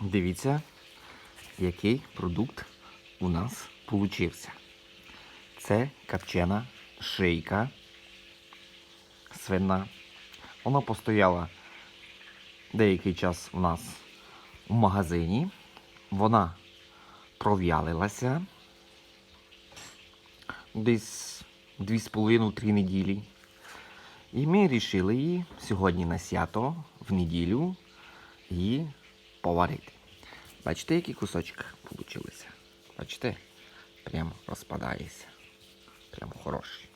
Дивіться, який продукт у нас получився. Це копчена шийка свина. Вона постояла деякий час у нас в магазині. Вона пров'ялилася десь 2,5-3 неділі. І ми вирішили її сьогодні на свято, в неділю, її поварити. Бачите, який кусочок получилися? Бачите? Прямо розпадається. Прямо хороший.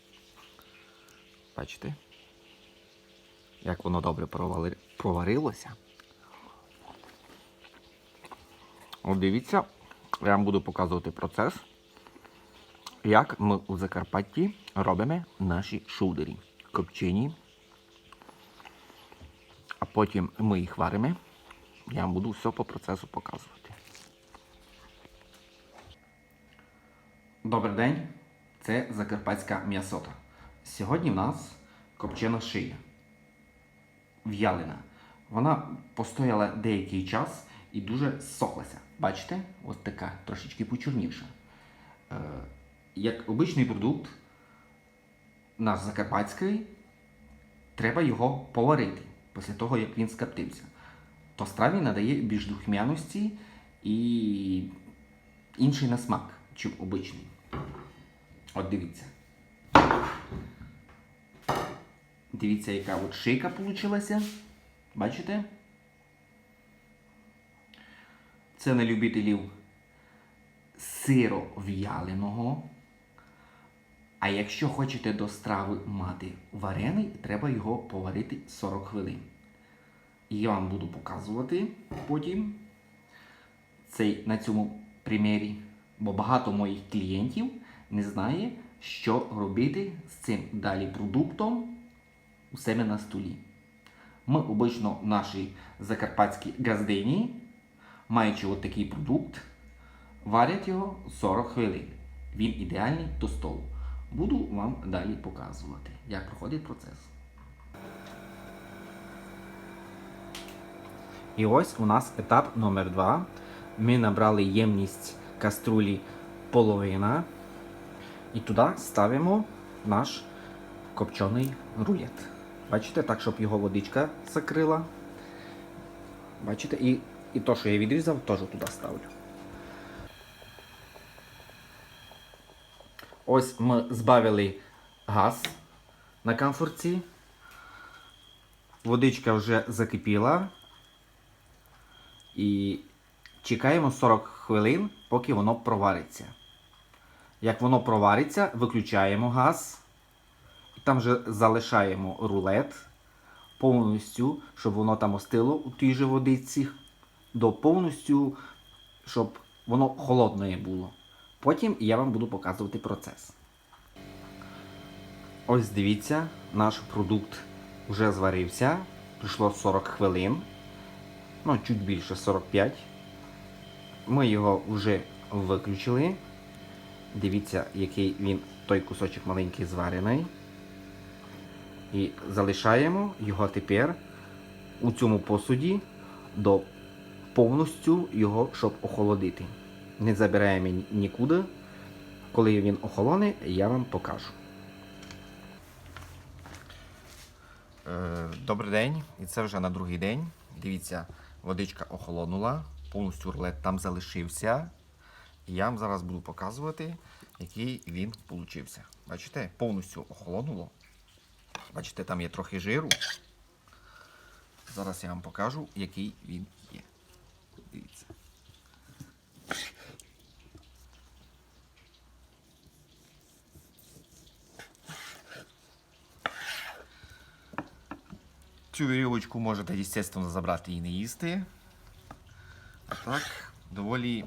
Бачите? Як воно добре проварилося. От дивіться, я вам буду показувати процес, як ми у Закарпатті робимо наші шудері. Копчені. А потім ми їх варимо. Я буду все по процесу показувати. Добрий день, це закарпатська м'ясота. Сьогодні в нас копчена шия. В'ялина. Вона постояла деякий час і дуже сохлася. Бачите? Ось така, трошечки почорнівша. Е, як обичний продукт, наш закарпатський, треба його поварити після того, як він скоптився. То страві надає більш духмяності і інший на смак, чим обичний. От дивіться. Дивіться, яка от шийка получилася. Бачите? Це на любителів сиро в'яленого. А якщо хочете до страви мати варений, треба його поварити 40 хвилин. І я вам буду показувати потім цей, на цьому примірі, бо багато моїх клієнтів не знає, що робити з цим далі продуктом у себе на столі. Ми обично наші закарпатські газдині, маючи от такий продукт, варять його 40 хвилин. Він ідеальний до столу. Буду вам далі показувати, як проходить процес. І ось у нас етап номер 2 Ми набрали ємність каструлі половина. І туди ставимо наш копчений рулет. Бачите, так, щоб його водичка закрила. Бачите, і, і то, що я відрізав, теж туди ставлю. Ось ми збавили газ на камфорці. Водичка вже закипіла. І чекаємо 40 хвилин, поки воно провариться. Як воно провариться, виключаємо газ. Там же залишаємо рулет повністю, щоб воно там остило у тій же водиці. До повністю, щоб воно холодне було. Потім я вам буду показувати процес. Ось дивіться, наш продукт вже зварився. Пройшло 40 хвилин. Ну, чуть більше 45. Ми його вже виключили. Дивіться, який він той кусочок маленький зварений. І залишаємо його тепер у цьому посуді до повністю його, щоб охолодити. Не забираємо нікуди. Коли він охолоне, я вам покажу. Е, Добрий день, і це вже на другий день. Дивіться, водичка охолонула, повністю рулет там залишився. І я вам зараз буду показувати, який він получився. Бачите, повністю охолонуло. Бачите, там є трохи жиру. Зараз я вам покажу, який він є. Дивіться. Цю вірьовочку можете, звісно, забрати і не їсти. Так, доволі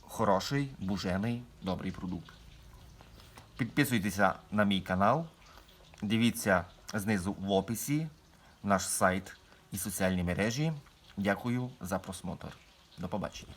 хороший, бужений, добрий продукт. Підписуйтеся на мій канал. Дивіться знизу в описі наш сайт і соціальні мережі. Дякую за просмотр. До побачення.